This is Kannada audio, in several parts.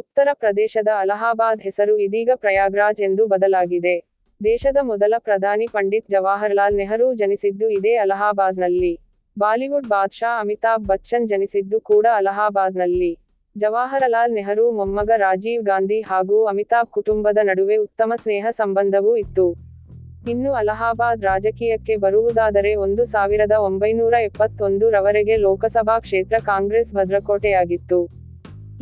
ಉತ್ತರ ಪ್ರದೇಶದ ಅಲಹಾಬಾದ್ ಹೆಸರು ಇದೀಗ ಪ್ರಯಾಗ್ರಾಜ್ ಎಂದು ಬದಲಾಗಿದೆ. ದೇಶದ ಮೊದಲ ಪ್ರಧಾನಿ ಪಂಡಿತ್ ಜವಾಹರ್ಲಾಲ್ ನೆಹರು ಜನಿಸಿದ್ದು ಇದೇ ಅಲಹಾಬಾದ್ನಲ್ಲಿ. ಬಾಲಿವುಡ್ ಬಾದ್ಶಾ ಅಮಿತಾಬ್ ಬಚ್ಚನ್ ಜನಿಸಿದ್ದು ಕೂಡ ಅಲಹಾಬಾದ್ನಲ್ಲಿ. ಜವಾಹರಲಾಲ್ ನೆಹರು, ಮೊಮ್ಮಗ ರಾಜೀವ್ ಗಾಂಧಿ ಹಾಗೂ ಅಮಿತಾಬ್ ಕುಟುಂಬದ ನಡುವೆ ಉತ್ತಮ ಸ್ನೇಹ ಸಂಬಂಧವೂ ಇತ್ತು. ಇನ್ನು ಅಲಹಾಬಾದ್ ರಾಜಕೀಯಕ್ಕೆ ಬರುವುದಾದರೆ ಒಂದು ಸಾವಿರದ ಒಂಬೈನೂರ ಎಪ್ಪತ್ತೊಂದು ರವರೆಗೆ ಲೋಕಸಭಾ ಕ್ಷೇತ್ರ ಕಾಂಗ್ರೆಸ್ ಭದ್ರಕೋಟೆಯಾಗಿತ್ತು.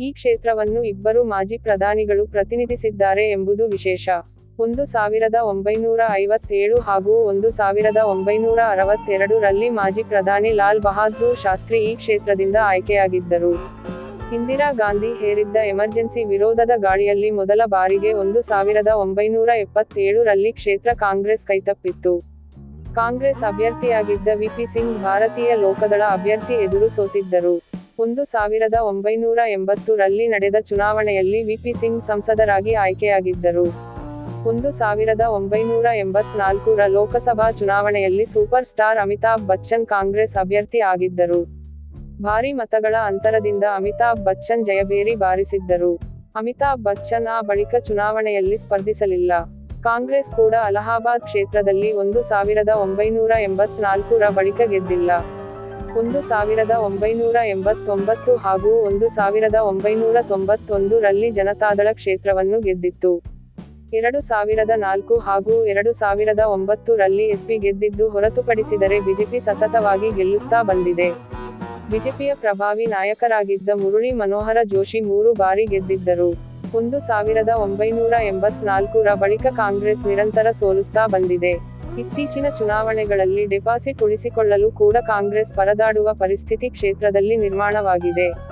ಈ ಕ್ಷೇತ್ರವನ್ನು ಇಬ್ಬರು ಮಾಜಿ ಪ್ರಧಾನಿಗಳು ಪ್ರತಿನಿಧಿಸಿದ್ದಾರೆ ಎಂಬುದು ವಿಶೇಷ. ಒಂದು ಸಾವಿರದ ಒಂಬೈನೂರ ಐವತ್ತೇಳು ಹಾಗೂ ಒಂದು ಸಾವಿರದ ಒಂಬೈನೂರ ಅರವತ್ತೆರಡು ರಲ್ಲಿ ಮಾಜಿ ಪ್ರಧಾನಿ ಲಾಲ್ ಬಹಾದ್ದೂರ್ ಶಾಸ್ತ್ರಿ ಈ ಕ್ಷೇತ್ರದಿಂದ ಆಯ್ಕೆಯಾಗಿದ್ದರು. ಇಂದಿರಾ ಗಾಂಧಿ ಹೇರಿದ್ದ ಎಮರ್ಜೆನ್ಸಿ ವಿರೋಧದ ಗಾಳಿಯಲ್ಲಿ ಮೊದಲ ಬಾರಿಗೆ ಒಂದು ಸಾವಿರದ ಒಂಬೈನೂರ ಎಪ್ಪತ್ತೇಳು ರಲ್ಲಿ ಕ್ಷೇತ್ರ ಕಾಂಗ್ರೆಸ್ ಕೈತಪ್ಪಿತ್ತು. ಕಾಂಗ್ರೆಸ್ ಅಭ್ಯರ್ಥಿಯಾಗಿದ್ದ ವಿಪಿ ಸಿಂಗ್ ಭಾರತೀಯ ಲೋಕದಳ ಅಭ್ಯರ್ಥಿ ಎದುರು ಸೋತಿದ್ದರು. ಒಂದು ಸಾವಿರದ ಒಂಬೈನೂರ ಎಂಬತ್ತು ರಲ್ಲಿ ನಡೆದ ಚುನಾವಣೆಯಲ್ಲಿ ವಿಪಿ ಸಿಂಗ್ ಸಂಸದರಾಗಿ ಆಯ್ಕೆಯಾಗಿದ್ದರು. ಒಂದು ಸಾವಿರದ ಒಂಬೈನೂರ ಎಂಬತ್ನಾಲ್ಕು ರ ಲೋಕಸಭಾ ಚುನಾವಣೆಯಲ್ಲಿ ಸೂಪರ್ ಸ್ಟಾರ್ ಅಮಿತಾಬ್ ಬಚ್ಚನ್ ಕಾಂಗ್ರೆಸ್ ಅಭ್ಯರ್ಥಿ ಆಗಿದ್ದರು. ಭಾರಿ ಮತಗಳ ಅಂತರದಿಂದ ಅಮಿತಾಬ್ ಬಚ್ಚನ್ ಜಯಬೇರಿ ಬಾರಿಸಿದ್ದರು. ಅಮಿತಾಬ್ ಬಚ್ಚನ್ ಆ ಬಳಿಕ ಚುನಾವಣೆಯಲ್ಲಿ ಸ್ಪರ್ಧಿಸಲಿಲ್ಲ. ಕಾಂಗ್ರೆಸ್ ಕೂಡ ಅಲಹಾಬಾದ್ ಕ್ಷೇತ್ರದಲ್ಲಿ ಒಂದು ಸಾವಿರದ ಒಂಬೈನೂರ ಎಂಬತ್ನಾಲ್ಕರ ಬಳಿಕ ಗೆದ್ದಿಲ್ಲ. ಒಂದು ಸಾವಿರದ ಒಂಬೈನೂರ ಎಂಬತ್ತೊಂಬತ್ತು ಹಾಗೂ ಒಂದು ಸಾವಿರದ ಒಂಬೈನೂರ ತೊಂಬತ್ತೊಂದು ರಲ್ಲಿ ಜನತಾದಳ ಕ್ಷೇತ್ರವನ್ನು ಗೆದ್ದಿತ್ತು. ಎರಡು ಸಾವಿರದ ನಾಲ್ಕು ಹಾಗೂ ಎರಡು ಸಾವಿರದ ಒಂಬತ್ತು ರಲ್ಲಿ ಎಸ್ಪಿ ಗೆದ್ದಿದ್ದು ಹೊರತುಪಡಿಸಿದರೆ ಬಿಜೆಪಿ ಸತತವಾಗಿ ಗೆಲ್ಲುತ್ತಾ ಬಂದಿದೆ. ಬಿಜೆಪಿಯ ಪ್ರಭಾವಿ ನಾಯಕರಾಗಿದ್ದ ಮುರುಳಿ ಮನೋಹರ ಜೋಶಿ ಮೂರು ಬಾರಿ ಗೆದ್ದಿದ್ದರು. ಒಂದು ಸಾವಿರದ ಒಂಬೈನೂರ ಎಂಬತ್ನಾಲ್ಕರ ಬಳಿಕ ಕಾಂಗ್ರೆಸ್ ನಿರಂತರ ಸೋಲುತ್ತಾ ಬಂದಿದೆ. ಇತ್ತೀಚಿನ ಚುನಾವಣೆಗಳಲ್ಲಿ ಡೆಪಾಸಿಟ್ ಉಳಿಸಿಕೊಳ್ಳಲು ಕೂಡ ಕಾಂಗ್ರೆಸ್ ಪರದಾಡುವ ಪರಿಸ್ಥಿತಿ ಕ್ಷೇತ್ರದಲ್ಲಿ ನಿರ್ಮಾಣವಾಗಿದೆ.